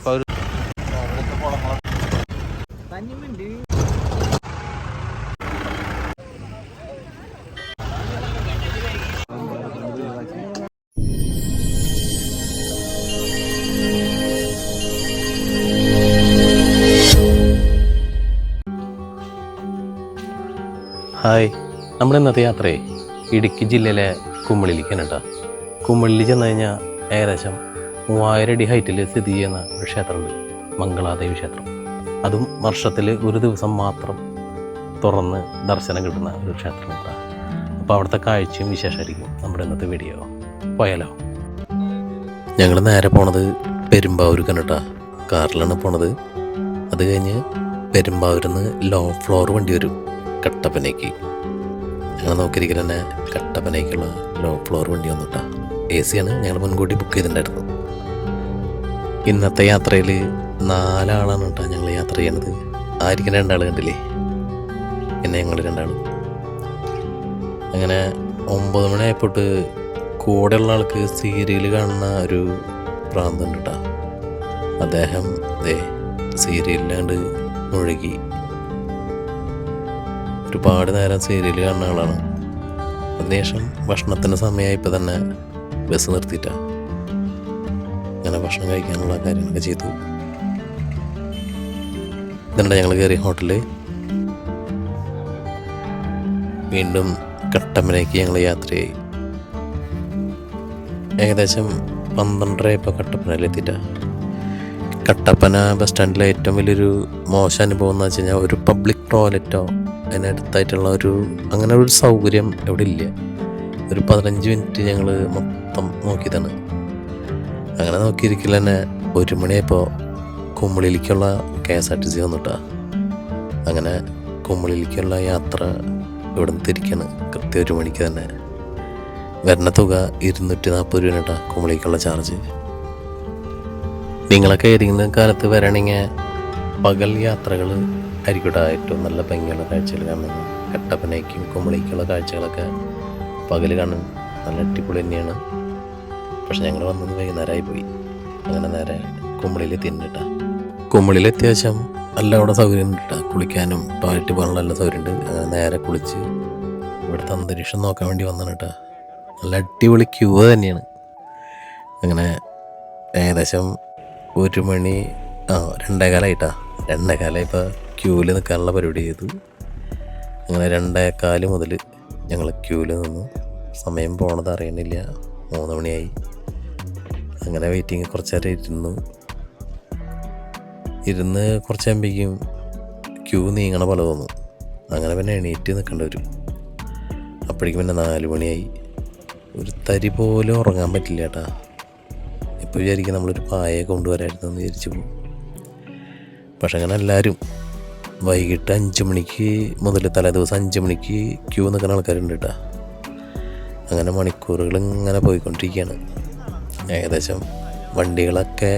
ഇതിപ്പോ ഒരു ഹായ് നമ്മുടെ ഇന്നത്തെ യാത്രയെ ഇടുക്കി ജില്ലയിലെ കുമ്മളിലേക്കാണ് കേട്ടോ. കുമ്മളിൽ ചെന്ന് കഴിഞ്ഞാൽ ഏകദേശം മൂവായിരം അടി ഹൈറ്റിൽ സ്ഥിതി ചെയ്യുന്ന ഒരു ക്ഷേത്രമുണ്ട്. മംഗളാദേവി ക്ഷേത്രം. അതും വർഷത്തിൽ ഒരു ദിവസം മാത്രം തുറന്ന് ദർശനം കിട്ടുന്ന ഒരു ക്ഷേത്രമുണ്ട് അപ്പോൾ അവിടുത്തെ കാഴ്ചയും വിശേഷമായിരിക്കും നമ്മുടെ ഇന്നത്തെ വീഡിയോ പോയാലോ? ഞങ്ങൾ നേരെ പോണത് പെരുമ്പാവൂർക്കാണ് കേട്ടോ കാറിലാണ് പോണത്. അത് കഴിഞ്ഞ് പെരുമ്പാവൂരിൽ നിന്ന് ലോ ഫ്ലോർ വണ്ടി വരും. കട്ടപ്പനയ്ക്ക്. ഞങ്ങൾ നോക്കിയിരിക്കുന്ന തന്നെ കട്ടപ്പനയ്ക്കുള്ള ലോ ഫ്ലോർ വണ്ടി വന്നിട്ടാ. എ സിയാണ് ഞങ്ങൾ മുൻകൂട്ടി ബുക്ക് ചെയ്തിട്ടുണ്ടായിരുന്നു ഇന്നത്തെ യാത്രയിൽ നാലാളാണ് കേട്ടോ ഞങ്ങൾ യാത്ര ചെയ്യണത്. ആയിരിക്കും രണ്ടാൾ കണ്ടില്ലേ? പിന്നെ ഞങ്ങൾ രണ്ടാളും. അങ്ങനെ ഒമ്പത് മണിയായപ്പോട്ട് കൂടെയുള്ള ആൾക്ക് സീരിയൽ കാണുന്ന ഒരു പ്രാന്തം കേട്ടോ. അദ്ദേഹം ദേ സീരിയലിലാണ്ട് മുഴുകി. ഒരുപാട് നേരം സീരിയൽ കാണുന്ന ആളാണ്. അതിനുശേഷം ഭക്ഷണത്തിന് സമയമായപ്പോൾ തന്നെ ബസ് നിർത്തിയിട്ടാ. അങ്ങനെ ഭക്ഷണം കഴിക്കാനുള്ള കാര്യങ്ങളൊക്കെ ചെയ്തു. എന്നിട്ട് ഞങ്ങൾ കയറി ഹോട്ടലിൽ വീണ്ടും കട്ടപ്പനയ്ക്ക് ഞങ്ങൾ യാത്രയായി. ഏകദേശം പന്ത്രണ്ടരയപ്പോൾ കട്ടപ്പനയിലെത്തിയിട്ട. കട്ടപ്പന ബസ് സ്റ്റാൻഡിലെ ഏറ്റവും വലിയൊരു മോശം അനുഭവം എന്ന് വെച്ച് കഴിഞ്ഞാൽ ഒരു പബ്ലിക് ടോയ്ലറ്റോ അതിനടുത്തായിട്ടുള്ള ഒരു അങ്ങനെ ഒരു സൗകര്യം ഇവിടെ ഇല്ല ഒരു പതിനഞ്ച് മിനിറ്റ് ഞങ്ങൾ മൊത്തം നോക്കിയതാണ്. അങ്ങനെ നോക്കിയിരിക്കില്ല തന്നെ ഒരു മണിയായപ്പോൾ കുമ്പളിയിലേക്കുള്ള K S R T C വന്നിട്ടാ. അങ്ങനെ കുമ്പളിയിലേക്കുള്ള യാത്ര ഇവിടെ നിന്ന് തിരിക്കാണ്. കൃത്യം ഒരു മണിക്ക് തന്നെ. വരുന്ന തുക ഇരുന്നൂറ്റി നാൽപ്പത് രൂപ കേട്ടാ കുമ്പളിക്കുള്ള ചാർജ്. നിങ്ങളൊക്കെ ഏതെങ്കിലും കാലത്ത് വരണമെങ്കിൽ പകൽ യാത്രകൾ ആയിരിക്കട്ടെ ഏറ്റവും നല്ല ഭംഗിയുള്ള കാഴ്ചകൾ കാണുന്നത്. കട്ടപ്പനയ്ക്കും കുമ്പളിക്കുള്ള കാഴ്ചകളൊക്കെ പകൽ കാണാൻ നല്ല അടിപൊളി തന്നെയാണ്. പക്ഷെ ഞങ്ങൾ വന്നത് വൈകുന്നേരമായി പോയി. അങ്ങനെ നേരെ കുമ്പളിയിൽ തിന്നിട്ട കുമ്പളിയിൽ അത്യാവശ്യം നല്ല അവിടെ സൗകര്യം ഉണ്ട് കുളിക്കാനും പായിട്ട് പോകാനുള്ള നല്ല സൗകര്യമുണ്ട് അങ്ങനെ നേരെ കുളിച്ച് ഇവിടുത്തെ അന്തരീക്ഷം നോക്കാൻ വേണ്ടി വന്നാണ് കേട്ടോ നല്ല അടിപൊളി ക്യൂ തന്നെയാണ്. അങ്ങനെ ഏകദേശം ഒരു മണി ആ രണ്ടേകാലായിട്ടാ രണ്ടേകാലായി ഇപ്പോൾ ക്യൂവിൽ നിൽക്കാനുള്ള പരിപാടി ചെയ്തു. അങ്ങനെ രണ്ടേകാൽ മുതൽ ഞങ്ങൾ ക്യൂവിൽ നിന്നു. സമയം പോണത് അറിയണില്ല. മൂന്ന് മണിയായി. അങ്ങനെ വെയിറ്റിംഗ് കുറച്ച് നേരം ഇരുന്നു. ഇരുന്ന് കുറച്ച് കഴിയുമ്പോഴേക്കും ക്യൂ നീങ്ങണ പോലെ തോന്നും. അങ്ങനെ പിന്നെ എണീറ്റ് നിൽക്കേണ്ടി വരും. അപ്പോഴേക്കും പിന്നെ നാല് മണിയായി. ഒരു തരി പോലും ഉറങ്ങാൻ പറ്റില്ല കേട്ടാ ഇപ്പോൾ വിചാരിക്കും നമ്മളൊരു പായ കൊണ്ടുവരായിരുന്നു എന്ന് വിചാരിച്ചു പോകും. പക്ഷെ അങ്ങനെ എല്ലാവരും വൈകിട്ട് അഞ്ച് മണിക്ക് മുതൽ തലേ ദിവസം അഞ്ച് മണിക്ക് ക്യൂ നിൽക്കുന്ന ആൾക്കാരുണ്ട് കേട്ടോ അങ്ങനെ മണിക്കൂറുകൾ ഇങ്ങനെ പോയിക്കൊണ്ടിരിക്കുകയാണ്. ഏകദേശം വണ്ടികളൊക്കെ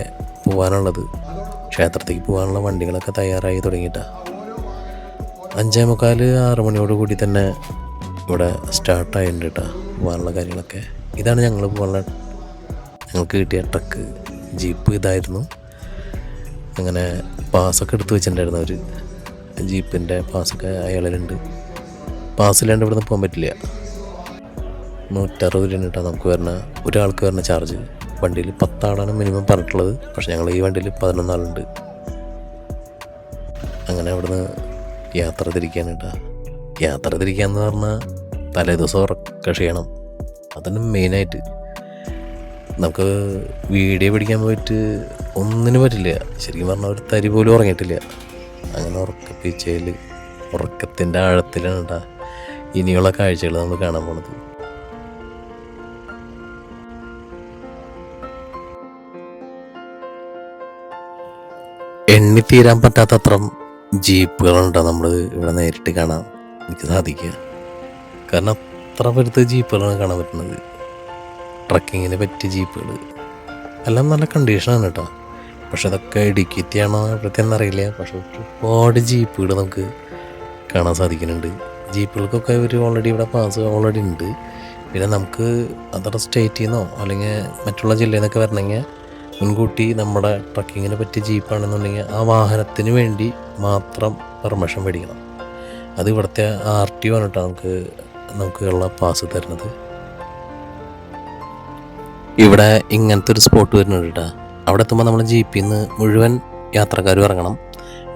പോകാനുള്ളത് ക്ഷേത്രത്തേക്ക് പോകാനുള്ള വണ്ടികളൊക്കെ തയ്യാറായി തുടങ്ങിയിട്ടാണ് അഞ്ചേ മുക്കാൽ ആറ് മണിയോട് കൂടി തന്നെ ഇവിടെ സ്റ്റാർട്ടായിട്ടുണ്ട് കേട്ടോ പോകാനുള്ള കാര്യങ്ങളൊക്കെ. ഇതാണ് ഞങ്ങൾ പോകാനുള്ള ഞങ്ങൾക്ക് കിട്ടിയ ട്രക്ക് ജീപ്പ് ഇതായിരുന്നു. അങ്ങനെ പാസ്സൊക്കെ എടുത്ത് വെച്ചിട്ടുണ്ടായിരുന്നു അവർ ജീപ്പിന്റെ പാസ്സൊക്കെ അയാളിലുണ്ട് പാസ്സില്ലാണ്ട് നിന്ന് പോകാൻ പറ്റില്ല. നൂറ്ററുപത് രൂപ കേട്ടോ നമുക്ക് വരുന്ന ഒരാൾക്ക് വരുന്ന ചാർജ് വണ്ടിയിൽ പത്താളാണ് മിനിമം പറഞ്ഞിട്ടുള്ളത്. പക്ഷെ ഞങ്ങൾ ഈ വണ്ടിയിൽ പതിനൊന്നാളുണ്ട്. അങ്ങനെ അവിടുന്ന് യാത്ര തിരിക്കാൻ കേട്ടോ യാത്ര തിരിക്കാന്ന് പറഞ്ഞാൽ തലേ ദിവസം ഉറക്ക ക്ഷീണം. അതാണ് മെയിനായിട്ട്. നമുക്ക് വീഡിയോ പിടിക്കാൻ പോയിട്ട് ഒന്നിനും പറ്റില്ല. ശരിക്കും പറഞ്ഞാൽ ഒരു തരി പോലും ഉറങ്ങിയിട്ടില്ല. അങ്ങനെ ഉറക്കപ്പിച്ചയിൽ ഉറക്കത്തിന്റെ ആഴത്തിലാണ് ഇനിയുള്ള കാഴ്ചകൾ നമ്മൾ കാണാൻ പോണത്. എണ്ണി പറ്റാത്തത്രം ജീപ്പുകളുണ്ടോ നമ്മൾ ഇവിടെ നേരിട്ട് കാണാൻ. എനിക്ക് സാധിക്കുക. കാരണം അത്ര പേരുത്ത് ജീപ്പുകളാണ് കാണാൻ പറ്റുന്നത്. ട്രക്കിങ്ങിന് പറ്റിയ ജീപ്പുകൾ എല്ലാം നല്ല കണ്ടീഷനാണ് കേട്ടോ. പക്ഷെ അതൊക്കെ ഇടുക്കിത്തിയാണോ ഇവിടുത്തെ അറിയില്ല പക്ഷെ ഒരുപാട് ജീപ്പുകൾ നമുക്ക് കാണാൻ സാധിക്കുന്നുണ്ട്. ജീപ്പുകൾക്കൊക്കെ ഇവർ ഓൾറെഡി ഇവിടെ പാസ് ഓൾറെഡി ഉണ്ട്. പിന്നെ നമുക്ക് അതർ സ്റ്റേറ്റിൽ നിന്നോ അല്ലെങ്കിൽ മറ്റുള്ള ജില്ലയിൽ നിന്നൊക്കെ വരണമെങ്കിൽ മുൻകൂട്ടി നമ്മുടെ ട്രക്കിങ്ങിനെ പറ്റിയ ജീപ്പാണെന്നുണ്ടെങ്കിൽ ആ വാഹനത്തിന് വേണ്ടി മാത്രം പെർമിഷൻ മേടിക്കണം. അത് ഇവിടുത്തെ ആർ ടി ഒ ആണ് നമുക്ക് നമുക്കുള്ള പാസ് തരുന്നത്. ഇവിടെ ഇങ്ങനത്തെ ഒരു സ്പോട്ട് വരുന്നുണ്ട് കേട്ടോ. അവിടെ എത്തുമ്പോൾ നമ്മൾ ജീപ്പിൽ നിന്ന് മുഴുവൻ യാത്രക്കാരും ഇറങ്ങണം.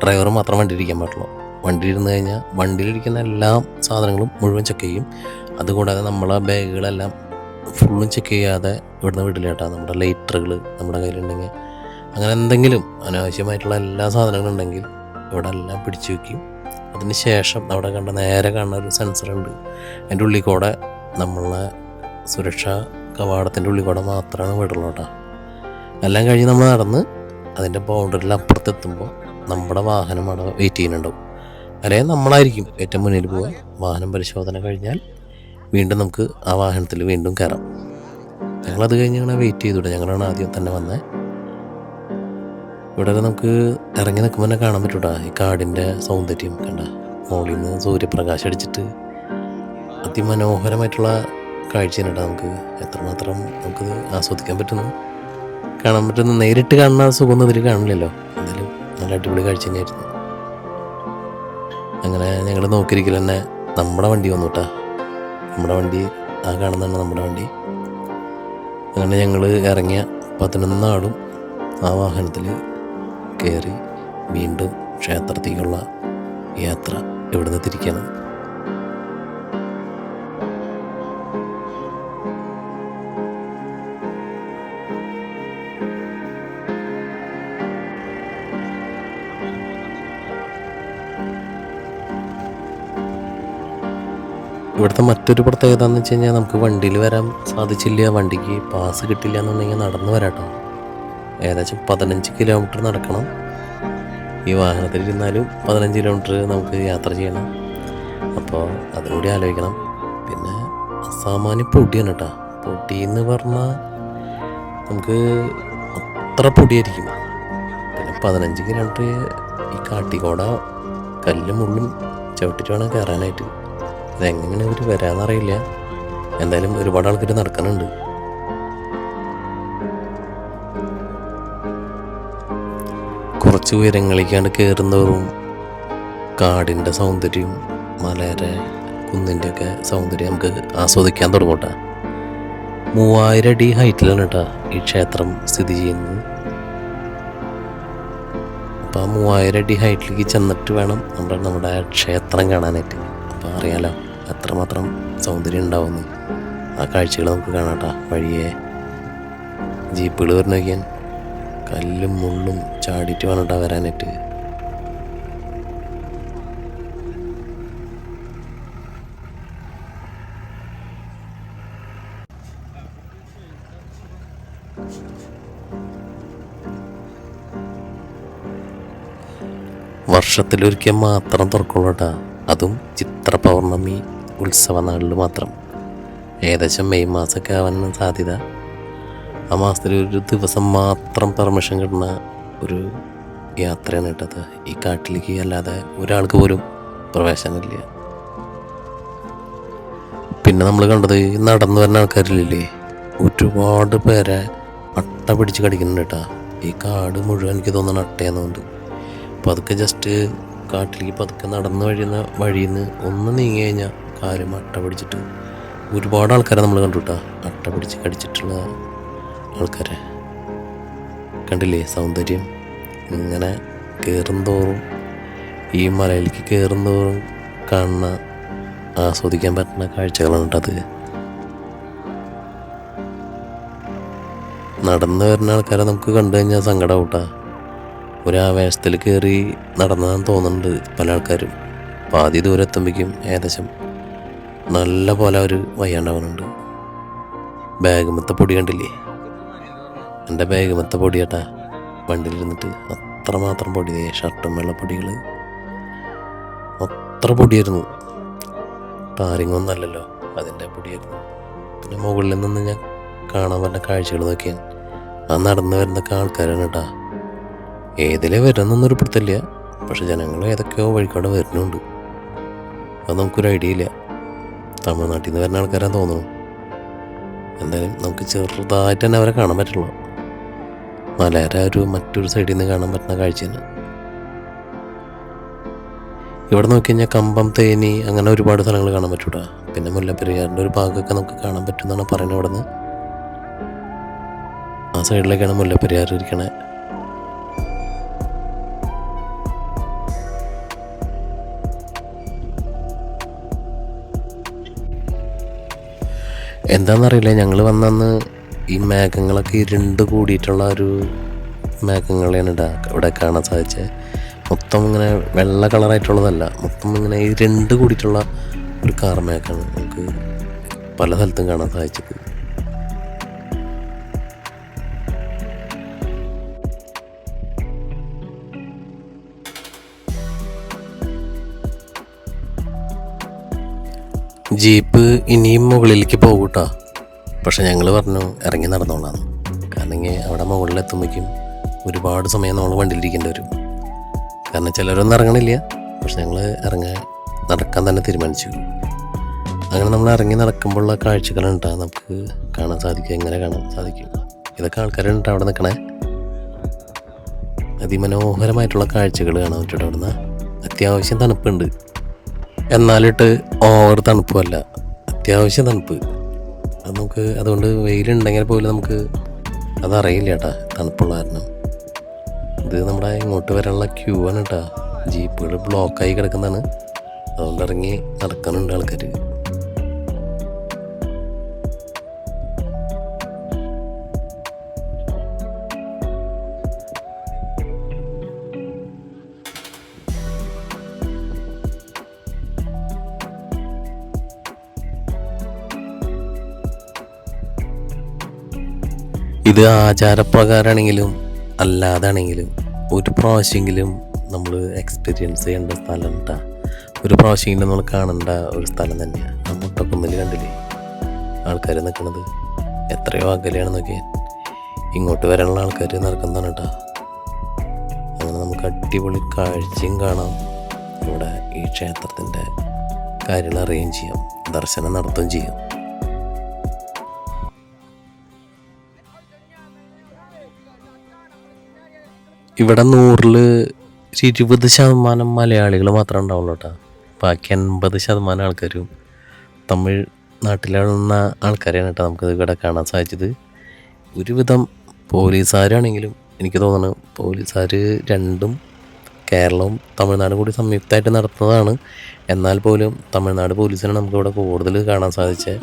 ഡ്രൈവർ മാത്രം വണ്ടി ഇരിക്കാൻ പാടുള്ളൂ. വണ്ടി ഇരുന്ന് കഴിഞ്ഞാൽ വണ്ടിയിലിരിക്കുന്ന എല്ലാ സാധനങ്ങളും മുഴുവൻ ചെക്ക് ചെയ്യും. അതുകൂടാതെ നമ്മളെ ബാഗുകളെല്ലാം ഫുള്ളും ചെക്ക് ചെയ്യാതെ ഇവിടുന്ന് വിടില്ല നമ്മുടെ ലൈറ്ററുകൾ നമ്മുടെ കയ്യിലുണ്ടെങ്കിൽ. അങ്ങനെ എന്തെങ്കിലും അനാവശ്യമായിട്ടുള്ള എല്ലാ സാധനങ്ങളും ഉണ്ടെങ്കിൽ ഇവിടെ എല്ലാം പിടിച്ചു വയ്ക്കും അതിന് ശേഷം അവിടെ കണ്ട നേരെ കാണുന്ന ഒരു സെൻസറുണ്ട് അതിന്റെ ഉള്ളിൽ കൂടെ നമ്മളെ സുരക്ഷാ കവാടത്തിന്റെ ഉള്ളിൽ കൂടെ മാത്രമാണ് വിടുള്ളൂ എല്ലാം കഴിഞ്ഞ് നമ്മൾ നടന്ന് അതിന്റെ ബൗണ്ടറിയിൽ അപ്പുറത്തെത്തുമ്പോൾ നമ്മുടെ വാഹനം അവിടെ വെയിറ്റ് ചെയ്യുന്നുണ്ടാവും. അല്ലെങ്കിൽ നമ്മളായിരിക്കും ഏറ്റവും മുന്നിൽ പോവുക. വാഹനം പരിശോധന കഴിഞ്ഞാൽ വീണ്ടും നമുക്ക് ആ വാഹനത്തിൽ വീണ്ടും കയറാം. ഞങ്ങളത് കഴിഞ്ഞ് ഞങ്ങളെ വെയിറ്റ് ചെയ്തുവിടെ ഞങ്ങളാണ് ആദ്യം തന്നെ വന്നത് ഇവിടെ നമുക്ക് ഇറങ്ങി നിൽക്കുമ്പോൾ തന്നെ കാണാൻ പറ്റൂടാ ഈ കാടിന്റെ സൗന്ദര്യം കണ്ട. മുകളിൽ നിന്ന് സൂര്യപ്രകാശം അടിച്ചിട്ട് അതിമനോഹരമായിട്ടുള്ള കാഴ്ചയാണ് കേട്ടോ നമുക്ക്. എത്രമാത്രം നമുക്ക് ആസ്വദിക്കാൻ പറ്റുന്നു. കാണാൻ പറ്റുന്ന. നേരിട്ട് കാണുന്ന സുഖം ഇതിൽ കാണില്ലല്ലോ. എന്തായാലും നല്ല അടിപൊളി കാഴ്ച തന്നെയായിരുന്നു. അങ്ങനെ ഞങ്ങൾ നോക്കിയിരിക്കൽ തന്നെ നമ്മുടെ വണ്ടി വന്നു കേട്ടാ നമ്മുടെ വണ്ടി ആ കാണുന്നതാണ് നമ്മുടെ വണ്ടി. അങ്ങനെ ഞങ്ങൾ ഇറങ്ങിയ പതിനൊന്നാളും ആ വാഹനത്തിൽ കയറി വീണ്ടും ക്ഷേത്രത്തേക്കുള്ള യാത്ര ഇവിടുന്ന് തിരിക്കണം. ഇവിടുത്തെ മറ്റൊരു പ്രത്യേകത എന്ന് വെച്ച് കഴിഞ്ഞാൽ നമുക്ക് വണ്ടിയിൽ വരാൻ സാധിച്ചില്ല. വണ്ടിക്ക് പാസ് കിട്ടില്ല എന്നുണ്ടെങ്കിൽ നടന്നു വരാട്ടോ. ഏകദേശം പതിനഞ്ച് കിലോമീറ്റർ നടക്കണം. ഈ വാഹനത്തിൽ ഇരുന്നാലും പതിനഞ്ച് കിലോമീറ്റർ നമുക്ക് യാത്ര ചെയ്യണം. അപ്പോൾ അതുകൂടി ആലോചിക്കണം. പിന്നെ അസാമാന്യ പൊടിയാണ് കേട്ടോ. പൊടി എന്ന് പറഞ്ഞാൽ നമുക്ക് അത്ര പൊടിയായിരിക്കും പിന്നെ പതിനഞ്ച് കിലോമീറ്റർ ഈ കാട്ടിക്കോട കല്ലും മുള്ളും ചവിട്ടിട്ട് വേണം കയറാനായിട്ട്. ഇതെങ്ങനെയാണ് ഇവർ വരാന്നറിയില്ല. എന്തായാലും ഒരുപാട് ആൾക്കാർ നടക്കുന്നുണ്ട് കുറച്ച് ഉയരങ്ങളിലേക്കാണ് കയറുന്നവരും കാടിന്റെ സൗന്ദര്യവും മലയുടെ കുന്നിന്റെ ഒക്കെ സൗന്ദര്യം നമുക്ക് ആസ്വദിക്കാൻ തുടങ്ങട്ടെ. മൂവായിരം അടി ഹൈറ്റിലാണ് കേട്ടോ ഈ ക്ഷേത്രം സ്ഥിതി ചെയ്യുന്നത്. അപ്പോൾ ആ മൂവായിരം അടി ഹൈറ്റിലേക്ക് ചെന്നിട്ട് വേണം നമ്മുടെ നമ്മുടെ ക്ഷേത്രം കാണാനായിട്ട്. അപ്പോൾ അറിയാലോ? എത്രമാത്രം സൗന്ദര്യം ഉണ്ടാവുന്നു. ആ കാഴ്ചകൾ നമുക്ക് കാണാട്ടാ വഴിയെ. ജീപ്പുകൾ നോക്കിയാൽ കല്ലും മുള്ളും ചാടിയിട്ട് വേണട്ടാ വരാനായിട്ട്. വർഷത്തിലൊരിക്കൽ മാത്രം തുറക്കുള്ളൂട്ടാ. അതും ചിത്ര പൗർണമി ഉത്സവ നാളിൽ മാത്രം. ഏകദേശം മെയ് മാസമൊക്കെ ആവാൻ സാധ്യത. ആ മാസത്തിൽ ഒരു ദിവസം മാത്രം പെർമിഷൻ കിട്ടുന്ന ഒരു യാത്രയാണ് കേട്ടത് ഈ കാട്ടിലേക്ക് അല്ലാതെ ഒരാൾക്ക് പോലും പ്രവേശനമില്ല. പിന്നെ നമ്മൾ കണ്ടത് നടന്നു വരുന്ന ആൾക്കാരില്ലേ? ഒരുപാട് പേരെ അട്ട പിടിച്ച് കടിക്കുന്നുണ്ട് കേട്ടാ. ഈ കാട് മുഴുവൻ എനിക്ക് തോന്നുന്നു അപ്പോൾ പതുക്കെ ജസ്റ്റ് കാട്ടിലേക്ക് പതുക്കെ നടന്ന് വഴിയുന്ന വഴിയിൽ നിന്ന് ഒന്ന് നീങ്ങി കഴിഞ്ഞാൽ കാര്യം അട്ട പിടിച്ചിട്ട് ഒരുപാട് ആൾക്കാരെ നമ്മൾ കണ്ടു കേട്ടോ അട്ട പിടിച്ച് കടിച്ചിട്ടുള്ള ആൾക്കാരെ. കണ്ടില്ലേ? സൗന്ദര്യം. ഇങ്ങനെ കയറും തോറും ഈ മലയിലേക്ക് കയറും തോറും കാണുന്ന ആസ്വദിക്കാൻ പറ്റുന്ന കാഴ്ചകളാണ് കേട്ടത് നടന്നു വരുന്ന ആൾക്കാരെ നമുക്ക് കണ്ടു കഴിഞ്ഞാൽ സങ്കടം കൂട്ടാ ഒരു ആവേശത്തിൽ കയറി നടന്നതെന്ന് തോന്നുന്നുണ്ട് പല ആൾക്കാരും. പാതി ദൂരം എത്തുമ്പോഴേക്കും ഏകദേശം നല്ല പോലെ ഒരു വയ്യാണ്ടാവുന്നുണ്ട് ബാഗുമത്തെ പൊടി കണ്ടില്ലേ? എന്റെ ബാഗുമത്തെ പൊടി കേട്ടാ വണ്ടിയിലിരുന്നിട്ട് അത്രമാത്രം പൊടി ഷർട്ടും വെള്ളപ്പൊടികൾ അത്ര പൊടിയായിരുന്നു. ടാറിങ്ങൊന്നും അല്ലല്ലോ അതിന്റെ പൊടിയായിരുന്നു. പിന്നെ മുകളിൽ നിന്ന് ഞാൻ കാണാൻ പറ്റുന്ന കാഴ്ചകൾ നോക്കിയാൽ ആ നടന്നു വരുന്നൊക്കെ ആൾക്കാരാണ് കേട്ടാ. ഏതിലെ ഒരു പിടുത്തല്ല പക്ഷെ ജനങ്ങൾ ഏതൊക്കെയോ വഴിക്കൂടെ വരുന്നുണ്ട്. അത് നമുക്കൊരു ഐഡിയ ഇല്ല. തമിഴ്നാട്ടിൽ നിന്ന് വരുന്ന ആൾക്കാരാന്ന് തോന്നുന്നു. എന്തായാലും നമുക്ക് ചെറുതായിട്ട് തന്നെ അവരെ കാണാൻ പറ്റുള്ളൂ. മലയുടെ ഒരു മറ്റൊരു സൈഡിൽ നിന്ന് കാണാൻ പറ്റുന്ന കാഴ്ച തന്നെ ഇവിടെ നോക്കി കഴിഞ്ഞാൽ കമ്പം തേനി അങ്ങനെ ഒരുപാട് സ്ഥലങ്ങൾ കാണാൻ പറ്റൂടാ. പിന്നെ മുല്ലപ്പെരിയാറിന്റെ ഒരു ഭാഗമൊക്കെ നമുക്ക് കാണാൻ പറ്റുമെന്നാണ് പറയുന്നത് ഇവിടെ നിന്ന് ആ സൈഡിലേക്കാണ് മുല്ലപ്പെരിയാർ ഇരിക്കണേ. എന്താണെന്നറിയില്ല ഞങ്ങൾ വന്നന്ന് ഈ മേഘങ്ങളൊക്കെ ഇരുണ്ട് കൂടിയിട്ടുള്ള ഒരു മേഘങ്ങളെയാണ് ഇടാ. ഇവിടെ കാണാൻ സാധിച്ചത് മൊത്തം ഇങ്ങനെ വെള്ള കളറായിട്ടുള്ളതല്ല. മൊത്തം ഇങ്ങനെ ഇരുണ്ട് കൂടിയിട്ടുള്ള ഒരു കാർമേഘമാണ്. നമുക്ക് പല സ്ഥലത്തും കാണാൻ സാധിച്ചത് ജീപ്പ് ഇനിയും മുകളിലേക്ക് പോകൂട്ടാ. പക്ഷെ ഞങ്ങൾ പറഞ്ഞു ഇറങ്ങി നടന്നോളാം കാരണം അവിടെ മുകളിലെത്തുമ്പോഴേക്കും ഒരുപാട് സമയം നമ്മൾ വണ്ടിയിലിരിക്കേണ്ടി വരും. കാരണം ചിലരൊന്നും ഇറങ്ങണില്ല. പക്ഷെ ഞങ്ങൾ ഇറങ്ങാൻ നടക്കാൻ തന്നെ തീരുമാനിച്ചു. അങ്ങനെ നമ്മൾ ഇറങ്ങി നടക്കുമ്പോഴുള്ള കാഴ്ചകളുണ്ടാ. നമുക്ക് കാണാൻ സാധിക്കും. എങ്ങനെ കാണാൻ സാധിക്കും? ഇതൊക്കെ ആൾക്കാരുണ്ട് അവിടെ നിൽക്കണേ. അതിമനോഹരമായിട്ടുള്ള കാഴ്ചകൾ കാണാൻ പറ്റും അവിടുന്ന് അത്യാവശ്യം തണുപ്പുണ്ട്. എന്നാലിട്ട് ഓവർ തണുപ്പല്ല. അത്യാവശ്യം തണുപ്പ്. അത് നമുക്ക് അതുകൊണ്ട് വെയിലുണ്ടെങ്കിൽ പോലും നമുക്ക് അതറിയില്ല കേട്ടാ തണുപ്പുള്ള കാരണം. ഇത് നമ്മുടെ ഇങ്ങോട്ട് വരാനുള്ള ക്യൂ ആണ് കേട്ടാ. ജീപ്പുകൾ ബ്ലോക്കായി കിടക്കുന്നതാണ്. അതുകൊണ്ട് ഇറങ്ങി നടക്കാനുണ്ട് ആൾക്കാർ ഇത് ആചാരപ്രകാരമാണെങ്കിലും അല്ലാതാണെങ്കിലും ഒരു പ്രാവശ്യമെങ്കിലും നമ്മൾ എക്സ്പീരിയൻസ് ചെയ്യേണ്ട സ്ഥലം കേട്ടാ ഒരു പ്രാവശ്യമെങ്കിലും നമ്മൾ കാണേണ്ട ഒരു സ്ഥലം തന്നെയാണ് ആ മുട്ടക്കുന്നിൽ കണ്ടില്ലേ? ആൾക്കാർ നിൽക്കുന്നത് എത്രയോ അകലെയാണെന്നൊക്കെ ഇങ്ങോട്ട് വരാനുള്ള ആൾക്കാർ നടക്കുന്നതാണ് കേട്ടോ അങ്ങനെ നമുക്ക് അടിപൊളി കാഴ്ചയും കാണാം. ഇവിടെ ഈ ക്ഷേത്രത്തിന്റെ കാര്യങ്ങൾ അറിയുകയും ചെയ്യാം. ദർശനം നടത്തുകയും ചെയ്യും. ഇവിടെ നൂറിൽ ഇരുപത് ശതമാനം മലയാളികൾ മാത്രമേ ഉണ്ടാവുള്ളൂ കേട്ടോ. ബാക്കി എൺപത് ശതമാനം ആൾക്കാരും തമിഴ് നാട്ടിലുള്ള ആൾക്കാരെയാണ് കേട്ടോ നമുക്ക് ഇവിടെ കാണാൻ സാധിച്ചത്. ഒരുവിധം പോലീസുകാരാണെങ്കിലും എനിക്ക് തോന്നുന്നു പോലീസുകാർ രണ്ടും കേരളവും തമിഴ്നാടും കൂടി സംയുക്തമായിട്ട് നടത്തുന്നതാണ്. എന്നാൽ പോലും തമിഴ്നാട് പോലീസിനെ നമുക്കിവിടെ കൂടുതൽ കാണാൻ സാധിച്ചത്.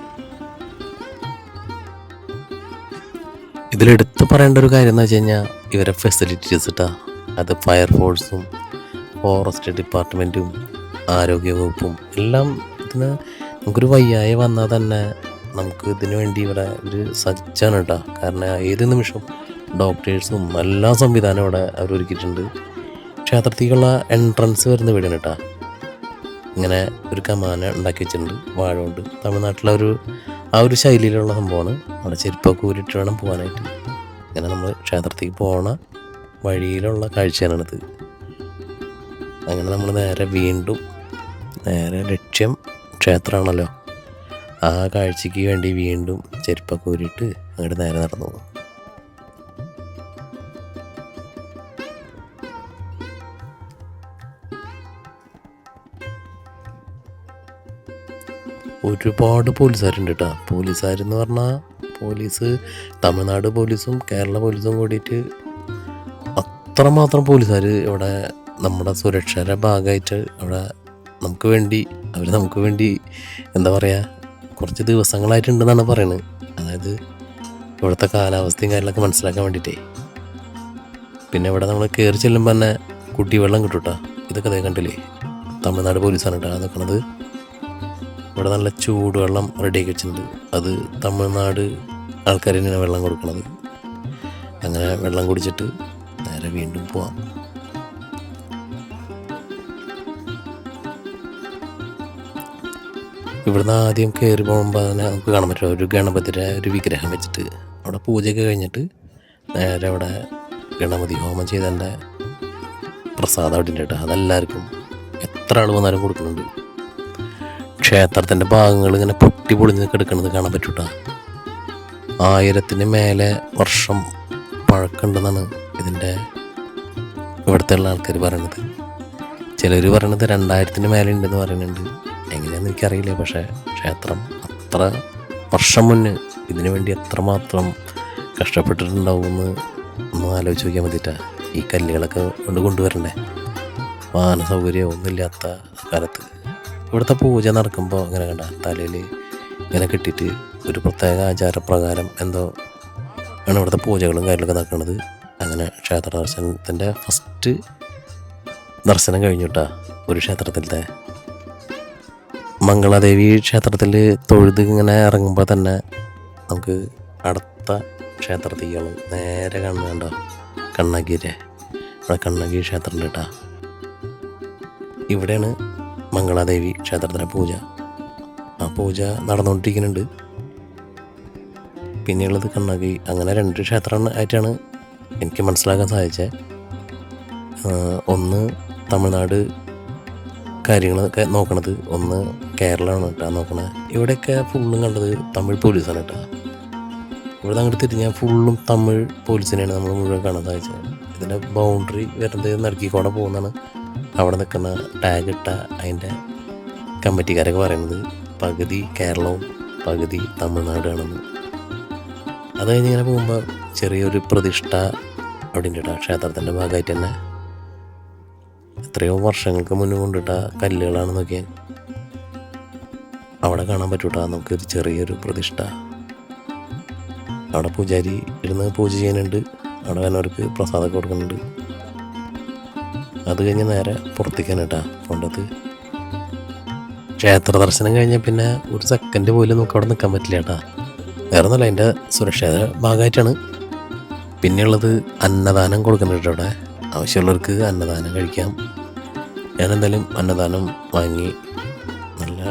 ഇതിലെടുത്ത് പറയേണ്ട ഒരു കാര്യം എന്ന് വെച്ച് കഴിഞ്ഞാൽ ഇവരെ ഫെസിലിറ്റീസ് ഇട്ടാ. അത് ഫയർഫോഴ്സും ഫോറസ്റ്റ് ഡിപ്പാർട്ട്മെന്റും ആരോഗ്യവകുപ്പും എല്ലാം ഇതിന് നമുക്കൊരു വയ്യായ വന്നാൽ തന്നെ നമുക്ക് ഇതിനു വേണ്ടി ഇവിടെ ഒരു സജ്ജാണ് കേട്ടോ. കാരണം ഏത് നിമിഷവും ഡോക്ടേഴ്സും എല്ലാ സംവിധാനവും ഇവിടെ അവർ ഒരുക്കിയിട്ടുണ്ട്. ക്ഷേത്രത്തിലേക്കുള്ള എൻട്രൻസ് വരുന്ന വീടാണ് കേട്ടോ. ഇങ്ങനെ ഒരു കമാന ഉണ്ടാക്കി വെച്ചിട്ടുണ്ട് വാഴ കൊണ്ട്. തമിഴ്നാട്ടിലെ ആ ഒരു ശൈലിയിലുള്ള സംഭവമാണ്. അവിടെ ചെരുപ്പൊക്കെ ഊരിട്ട് വേണം പോകാനായിട്ട്. അങ്ങനെ നമ്മൾ ക്ഷേത്രത്തിൽ പോണ വഴിയിലുള്ള കാഴ്ചയാണിത്. അങ്ങനെ നമ്മൾ നേരെ വീണ്ടും നേരെ ലക്ഷ്യം ക്ഷേത്രമാണല്ലോ. ആ കാഴ്ചയ്ക്ക് വേണ്ടി വീണ്ടും ചെരുപ്പൊക്കെ ഊരിയിട്ട് അങ്ങോട്ട് നേരെ നടന്നു പോകും ഒരുപാട് പോലീസുകാരുണ്ട് കേട്ടോ. പോലീസുകാരെന്ന് പറഞ്ഞാൽ പോലീസ് തമിഴ്നാട് പോലീസും കേരള പോലീസും കൂടിയിട്ട് അത്രമാത്രം പോലീസുകാർ ഇവിടെ നമ്മുടെ സുരക്ഷയുടെ ഭാഗമായിട്ട് അവിടെ നമുക്ക് വേണ്ടി അവർ നമുക്ക് വേണ്ടി എന്താ പറയുക കുറച്ച് ദിവസങ്ങളായിട്ടുണ്ടെന്നാണ് പറയുന്നത് അതായത് ഇവിടുത്തെ കാലാവസ്ഥയും കാര്യങ്ങളൊക്കെ മനസ്സിലാക്കാൻ വേണ്ടിയിട്ടേ. പിന്നെ ഇവിടെ നമ്മൾ കയറി ചെല്ലുമ്പോൾ തന്നെ കുട്ടിവെള്ളം കിട്ടും കേട്ടോ. ഇതൊക്കെ അതേ കണ്ടില്ലേ? തമിഴ്നാട് പോലീസാണ് കേട്ടോ. നിൽക്കുന്നത് ഇവിടെ നല്ല ചൂടുവെള്ളം റെഡിയാക്കി വെച്ചിട്ടുണ്ട്. അത് തമിഴ്നാട് ആൾക്കാർ തന്നെയാണ് വെള്ളം കൊടുക്കുന്നത് അങ്ങനെ വെള്ളം കുടിച്ചിട്ട് നേരെ വീണ്ടും പോവാം. ഇവിടുന്ന് ആദ്യം കയറി പോകുമ്പോൾ തന്നെ നമുക്ക് കാണാൻ പറ്റും. ഒരു ഗണപതിയുടെ ഒരു വിഗ്രഹം വെച്ചിട്ട് അവിടെ പൂജയൊക്കെ കഴിഞ്ഞിട്ട് നേരെ അവിടെ ഗണപതി ഹോമം ചെയ്തതിന്റെ പ്രസാദം അവിടെ ഉണ്ട് കേട്ടോ. അതെല്ലാവർക്കും എത്ര ആൾ വന്നാലും കൊടുക്കുന്നുണ്ട്. ക്ഷേത്രത്തിന്റെ ഭാഗങ്ങൾ ഇങ്ങനെ പൊട്ടി പൊളിഞ്ഞ് കിടക്കുന്നത് കാണാൻ പറ്റൂട്ടാ. ആയിരത്തിന് മേലെ വർഷം പഴക്കമുണ്ടെന്നാണ് ഇതിന്റെ ഇവിടുത്തെ ഉള്ള ആൾക്കാർ പറയണത്. ചിലർ പറയണത് രണ്ടായിരത്തിന് മേലെ ഉണ്ടെന്ന് പറയുന്നുണ്ട്. എങ്ങനെയാണെന്ന് എനിക്കറിയില്ല. പക്ഷേ ക്ഷേത്രം അത്ര വർഷം മുന്നേ ഇതിനു വേണ്ടി എത്രമാത്രം കഷ്ടപ്പെട്ടിട്ടുണ്ടാവുമെന്ന് ഒന്ന് ആലോചിച്ച് നോക്കിയാൽ മതിട്ടാ. ഈ കല്ലുകളൊക്കെ കൊണ്ട് കൊണ്ടുവരണ്ടേ? വാഹന സൗകര്യം ഒന്നുമില്ലാത്ത കാലത്ത്. ഇവിടുത്തെ പൂജ നടക്കുമ്പോൾ ഇങ്ങനെ കണ്ട? തലയിൽ ഇങ്ങനെ കെട്ടിയിട്ട് ഒരു പ്രത്യേക ആചാരപ്രകാരം എന്തോ ആണ് ഇവിടുത്തെ പൂജകളും കാര്യങ്ങളൊക്കെ നടക്കുന്നത്. അങ്ങനെ ക്ഷേത്ര ദർശനത്തിന്റെ ഫസ്റ്റ് ദർശനം കഴിഞ്ഞുട്ടാ ഒരു ക്ഷേത്രത്തിലത്തെ. മംഗളാദേവി ക്ഷേത്രത്തിൽ തൊഴുത് ഇങ്ങനെ ഇറങ്ങുമ്പോൾ തന്നെ നമുക്ക് അടുത്ത ക്ഷേത്രത്തികൾ നേരെ കാണുന്നുണ്ടോ കണ്ണഗിരെ. ഇവിടെ കണ്ണഗിരി ക്ഷേത്രം കേട്ടോ ഇവിടെയാണ് മംഗളാദേവി ക്ഷേത്രത്തിലെ പൂജ. ആ പൂജ നടന്നുകൊണ്ടിരിക്കുന്നുണ്ട്. പിന്നെയുള്ളത് കണ്ണകി അങ്ങനെ രണ്ട് ക്ഷേത്രം ആയിട്ടാണ് എനിക്ക് മനസ്സിലാക്കാൻ സാധിച്ചത്. ഒന്ന് തമിഴ്നാട് കാര്യങ്ങളൊക്കെ നോക്കണത്. ഒന്ന് കേരളമാണ് കേട്ടോ നോക്കണത്. ഇവിടെയൊക്കെ ഫുള്ളും കണ്ടത് തമിഴ് പോലീസാണ് കേട്ടോ. ഇവിടെ അങ്ങോട്ട് തിരിഞ്ഞാൽ ഫുള്ളും തമിഴ് പോലീസിനെയാണ് നമ്മൾ മുഴുവൻ കാണാൻ സാധിച്ചത്. ഇതിന്റെ ബൗണ്ടറി വരുന്നത് നടുക്കിക്കൂടെ പോകുന്നതാണ്. അവിടെ നിൽക്കുന്ന ടാഗ് ഇട്ട അതിന്റെ കമ്മിറ്റിക്കാരൊക്കെ പറയുന്നത് പകുതി കേരളവും പകുതി തമിഴ്നാടാണെന്ന്. അത് കഴിഞ്ഞ് ഇങ്ങനെ പോകുമ്പോൾ ചെറിയൊരു പ്രതിഷ്ഠ അവിടെ ഉണ്ട് കേട്ടോ. ക്ഷേത്രത്തിന്റെ ഭാഗമായിട്ട് തന്നെ. എത്രയോ വർഷങ്ങൾക്ക് മുന്നേ കൊണ്ടിട്ട കല്ലുകളാണെന്നൊക്കെ അവിടെ കാണാൻ പറ്റൂട്ടാ നമുക്കൊരു ചെറിയൊരു പ്രതിഷ്ഠ. അവിടെ പൂജാരി ഇരുന്ന് പൂജ ചെയ്യുന്നുണ്ട്. അവിടെ വന്നവർക്ക് പ്രസാദമൊക്കെ കൊടുക്കുന്നുണ്ട്. അത് കഴിഞ്ഞ് നേരെ പുറത്തേക്കാണ് കേട്ടാ പോണ്ടത്. ക്ഷേത്ര ദർശനം കഴിഞ്ഞാൽ പിന്നെ ഒരു സെക്കൻഡ് പോലും നമുക്ക് അവിടെ നിൽക്കാൻ പറ്റില്ല കേട്ടാ. വേറെ ഒന്നുമല്ല അതിന്റെ സുരക്ഷയുടെ ഭാഗമായിട്ടാണ്. പിന്നെയുള്ളത് അന്നദാനം കൊടുക്കുന്നുണ്ട് അവിടെ ആവശ്യമുള്ളവർക്ക് അന്നദാനം കഴിക്കാം. ഞാൻ എന്തായാലും അന്നദാനം വാങ്ങി നല്ല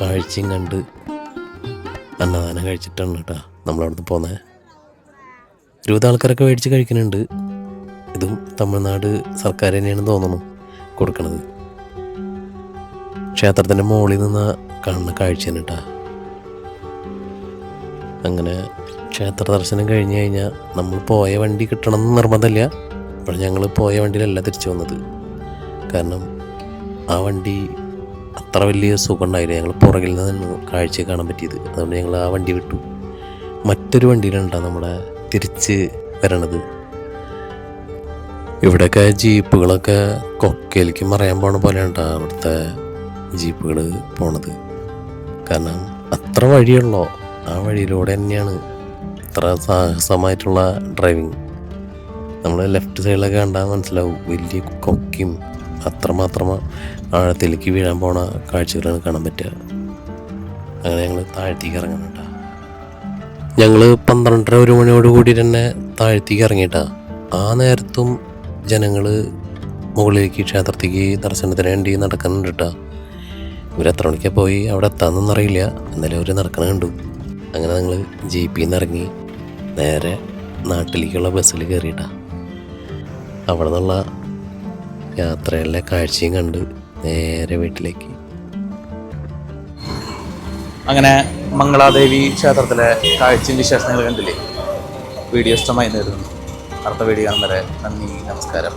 കാഴ്ചയും കണ്ട് അന്നദാനം കഴിച്ചിട്ടാണ് കേട്ടോ നമ്മളവിടുന്ന് പോകുന്നത് ഇരുപത് ആൾക്കാരൊക്കെ മേടിച്ച് കഴിക്കുന്നുണ്ട്. ഇതും തമിഴ്നാട് സർക്കാർ തന്നെയാണ് തോന്നുന്നു കൊടുക്കണത്. ക്ഷേത്രത്തിന്റെ മുകളിൽ നിന്ന് കാണുന്ന കാഴ്ചയാണ് കേട്ടോ അങ്ങനെ ക്ഷേത്ര ദർശനം കഴിഞ്ഞ് കഴിഞ്ഞാൽ നമ്മൾ പോയ വണ്ടി കിട്ടണം എന്ന് നിർബന്ധമില്ല. അപ്പോൾ ഞങ്ങൾ പോയ വണ്ടിയിലല്ല തിരിച്ചു വന്നത്. കാരണം ആ വണ്ടി അത്ര വലിയ സുഖം ഉണ്ടായില്ല ഞങ്ങൾ പുറകിൽ നിന്ന് കാഴ്ച കാണാൻ പറ്റിയത്. അതുകൊണ്ട് ഞങ്ങൾ ആ വണ്ടി വിട്ടു. മറ്റൊരു വണ്ടിയിലുണ്ടാകും നമ്മുടെ തിരിച്ച് വരണത്. ഇവിടെയൊക്കെ ജീപ്പുകളൊക്കെ കൊക്കയിലേക്ക് മറയാൻ പോണ പോലെ ഉണ്ടാ അവിടുത്തെ ജീപ്പുകൾ പോണത്. കാരണം അത്ര വഴിയുള്ളോ? ആ വഴിയിലൂടെ തന്നെയാണ് അത്ര സാഹസമായിട്ടുള്ള ഡ്രൈവിങ്. നമ്മൾ ലെഫ്റ്റ് സൈഡിലൊക്കെ കണ്ടാൽ മനസ്സിലാവും വലിയ കൊക്കയും അത്രമാത്രം ആഴത്തിലേക്ക് വീഴാൻ പോണ കാഴ്ചകളാണ് കാണാൻ പറ്റുക. അങ്ങനെ ഞങ്ങൾ താഴ്ത്തേക്ക് ഇറങ്ങുന്നുണ്ട ഞങ്ങൾ പന്ത്രണ്ടര ഒരു മണിയോട് കൂടി തന്നെ താഴ്ത്തേക്ക് ഇറങ്ങിയിട്ടാ ആ നേരത്തും ജനങ്ങൾ മുകളിലേക്ക് ക്ഷേത്രത്തേക്ക് ദർശനത്തിന് വേണ്ടി നടക്കുന്നുണ്ട് കേട്ടോ എത്ര മണിക്കാണ് പോയി? അവിടെ എത്താമെന്നൊന്നും അറിയില്ല. എന്നാലും അവർ നടക്കണ കണ്ടു. അങ്ങനെ ഞങ്ങൾ ജീപ്പിൽ നിന്ന് ഇറങ്ങി നേരെ നാട്ടിലേക്കുള്ള ബസ്സിൽ കയറിയിട്ടാ അവിടെ നിന്നുള്ള യാത്രയിലെ കാഴ്ചയും കണ്ട് നേരെ വീട്ടിലേക്ക്. അങ്ങനെ മംഗളാദേവി ക്ഷേത്രത്തിലെ കാഴ്ചയും വിശേഷങ്ങൾ കണ്ടില്ലേ? വീഡിയോ ഇഷ്ടമായി നേരുന്നു അടുത്ത വീഡിയോ കാണും വരെ നന്ദി നമസ്കാരം.